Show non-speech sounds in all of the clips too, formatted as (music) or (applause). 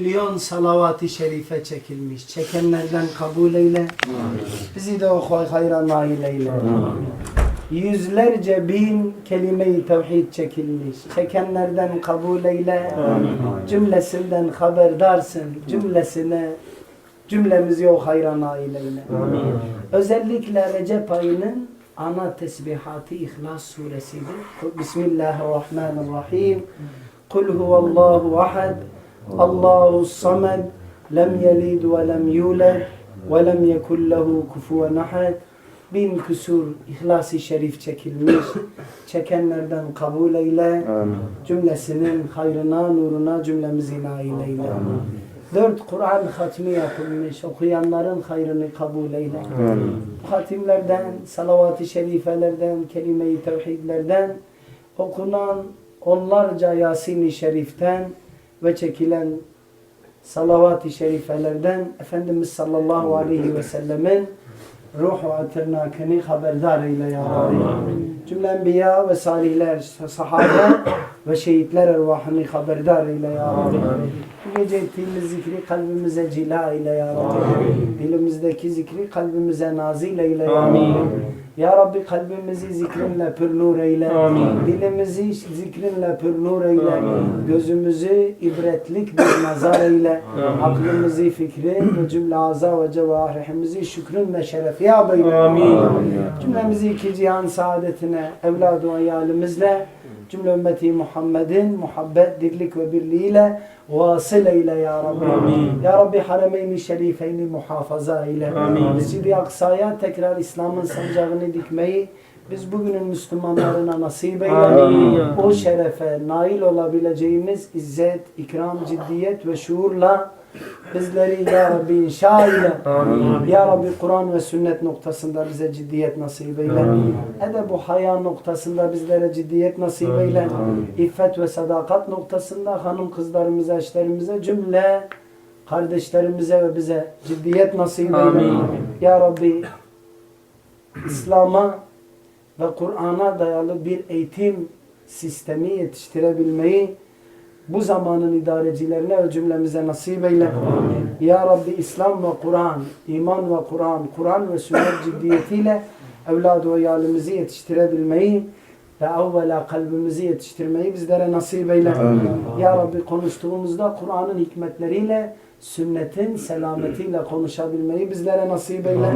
milyon salavat-ı şerife çekilmiş. Çekenlerden kabul eyle. Bizi de o hay- hayra nail eyle. Yüzlerce bin kelime-i tevhid çekilmiş. Çekenlerden kabul eyle. Cümlesinden haberdarsın. Cümlesine cümlemizi o hayra nail eyle. Özellikle Recep ayının ana tesbihatı İhlas suresidir. Bismillahirrahmanirrahim. Kul huvallahu ahad. Allahu samed. Lem yelid ve lem yulad ve lem yekun lehu kufuven ahad. Bin küsur İhlas-ı Şerif çekilmiş. (coughs) Çekenlerden kabul eyle. Cümlesinin hayrına, nuruna cümlemizi nail eyle. Dört Kur'an hatmi yapılmış. Okuyanların hayrını kabul eyle. Bu hatimlerden, salavat-ı şerifelerden, kelime-i tevhidlerden okunan onlarca Yasin-i Şerif'ten ve çekilen salavat-ı şerifelerden Efendimiz sallallahu aleyhi ve sellemin ruhu atırnakını haberdar eyle ya Rabbi. Cümle enbiya ve salihler, sahabe ve şehitler ervahını haberdar eyle ya Rabbi. Bu gece ettiğimiz zikri kalbimize cila eyle ya Rabbi. Dilimizdeki zikri kalbimize nazil eyle ya Rabbi. Ya Rabbi kalbimizi zikrinle pür nur eyle. Dilimizi zikrinle pür nur eyle. Gözümüzü ibretlik bir nazar eyle. Aklımızı fikrin ve cümle aza ve cevarihimizi şükrün ve şerefiyab eyle. Cümlemizi iki cihan saadetine evladı hayalimizle cümle ümmeti Muhammed'in muhabbet, dirlik ve birliğiyle vasıl eyle ya Rabbi. Ya Rabbi haremeyn-i şerifeyni muhafaza eyle. Mescid-i Aksa'ya tekrar İslam'ın sancağını dikmeyi biz bugünün Müslümanlarına nasip eyle. O şerefe nail olabileceğimiz izzet, ikram, ciddiyet ve şuurla bizleri Ya Rabbi inşa eyle. Ya Rabbi Kur'an ve sünnet noktasında bize ciddiyet nasip eyle. Edeb-u haya noktasında bizlere ciddiyet nasip eyle. İffet ve sadakat noktasında hanım kızlarımıza, eşlerimize cümle kardeşlerimize ve bize ciddiyet nasip eyle. Ya Rabbi İslam'a ve Kur'an'a dayalı bir eğitim sistemi yetiştirebilmeyi bu zamanın idarecilerine ve cümlemize nasip eyle. Ya Rabbi İslam ve Kur'an, iman ve Kur'an, Kur'an ve sünnet ciddiyetiyle evladı ve yalimizi yetiştirebilmeyi ve evvela kalbimizi yetiştirmeyi bizlere nasip eyle. Ya Rabbi konuştuğumuzda Kur'an'ın hikmetleriyle sünnetin selametiyle konuşabilmeyi bizlere nasip eyle.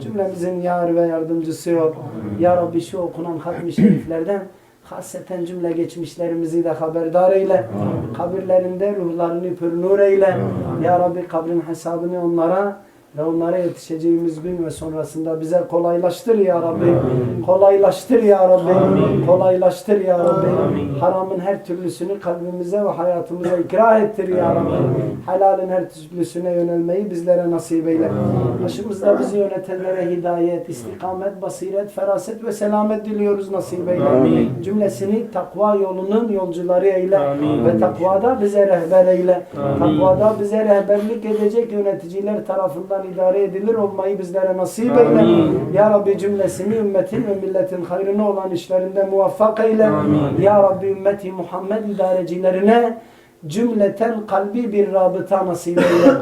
Cümlemizin yar ve yardımcısı ol. Ya Rabbi şu okunan hatmi şeriflerden hasreten cümle geçmişlerimizi de haberdar eyle. Kabirlerinde ruhlarını pür nur eyle. Ya Rabbi kabrin hesabını onlara ve onlara yetişeceğimiz gün ve sonrasında bize kolaylaştır ya Rabbi. Kolaylaştır ya Rabbi. Kolaylaştır ya Rabbi. Haramın her türlüsünü kalbimize ve hayatımıza ikrah ettir ya Rabbi. Helalin her türlüsüne yönelmeyi bizlere nasip eyle. Başımızda bizi yönetenlere hidayet, istikamet, basiret, feraset ve selamet diliyoruz nasip eyle. Cümlesini takva yolunun yolcuları eyle. Ve takvada bize rehber eyle. Takvada bize rehberlik edecek yöneticiler tarafından idare edilir olmayı bizlere nasip eyle. Ya Rabbi cümlesini ümmetin ve milletin hayrına olan işlerinde muvaffak eyle. Ya Rabbi ümmeti Muhammed idarecilerine cümleten kalbi bir rabıta nasip eyle.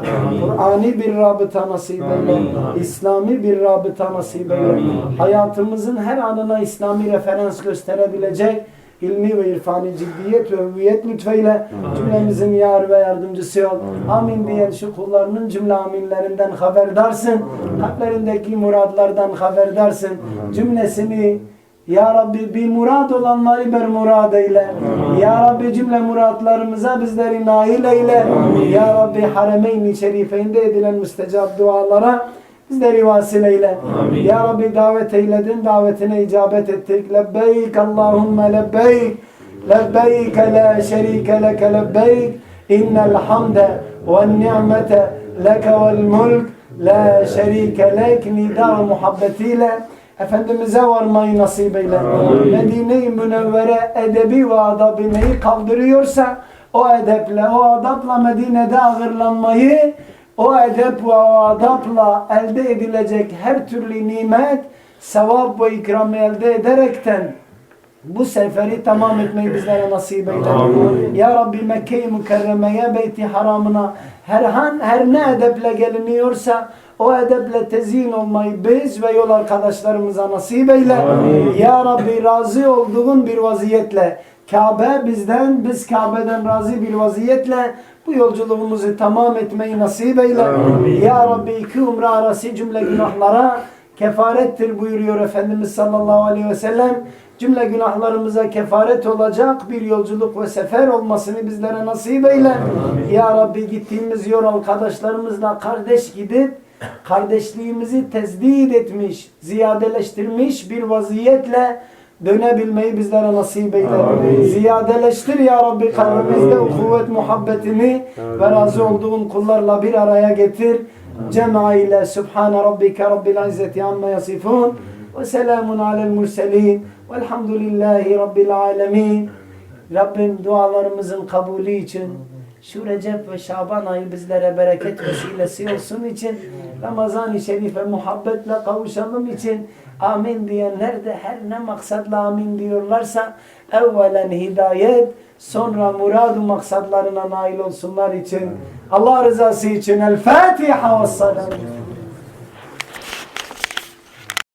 Kur'ani bir rabıta nasip eyle. İslami bir rabıta nasip eyle. Hayatımızın her anına İslami referans gösterebilecek ilmi ve irfani ciddiyet ve hüviyet lütfeyle cümlemizin yar ve yardımcısı ol. Amin diyen şu kullarının cümle aminlerinden haberdarsın. Kalplerindeki muradlardan haberdarsın. Cümlesini ya Rabbi bir murad olanları ber murad eyle. Ya Rabbi cümle muratlarımıza bizleri nail eyle. Ya Rabbi haremeyn-i şerifeinde edilen müstecab dualara bizleri vasıl eyle. Ya Rabbi davet eyledin, davetine icabet ettik. Lebbeyk Allahümme lebbeyk. Lebbeyk la şerike leke lebbeyk. İnnel hamde ve ni'mete leke vel mulk. La şerike lek nida muhabbetiyle Efendimiz'e varmayı nasip eyle. Medine-i Münevvere edebi ve adabı neyi kaldırıyorsa o edeple, o adapla Medine'de ağırlanmayı o edep ve adapla elde edilecek her türlü nimet, sevap ve ikram elde ederekten bu seferi tamam etmeyi bizlere nasip eyle. Amin. Ya Rabbi Mekke-i Mükerreme'ye, Beyti Haram'ına her, han, her ne edeple geliniyorsa o edeple tezyin olmayı biz ve yol arkadaşlarımıza nasip eyle. Amin. Ya Rabbi razı olduğun bir vaziyetle Kabe bizden, biz Kabe'den razı bir vaziyetle bu yolculuğumuzu tamam etmeyi nasip eyle. Amin. Ya Rabbi iki umre arası cümle günahlara kefarettir buyuruyor Efendimiz sallallahu aleyhi ve sellem. Cümle günahlarımıza kefaret olacak bir yolculuk ve sefer olmasını bizlere nasip eyle. Ya Rabbi gittiğimiz yol arkadaşlarımızla kardeş gidip kardeşliğimizi tezdit etmiş, ziyadeleştirmiş bir vaziyetle dönebilmeyi bizlere nasip eyle. Amin. Ziyadeleştir ya Rabbi kalbimizde o kuvvet muhabbetini ve razı olduğun kullarla bir araya getir. Cema ile Subhane Rabbike Rabbil İzzeti Amma Yasifun ve selamun alel murselin velhamdülillahi Rabbil Alemin. Rabbim dualarımızın kabulü için şu Recep ve Şaban ayı bizlere bereket vesilesi olsun için Ramazan-ı Şerif'e muhabbetle kavuşalım için amin diyenler de her ne maksatla amin diyorlarsa evvelen hidayet sonra muradu maksatlarına nail olsunlar için Allah rızası için El Fatiha ve salam.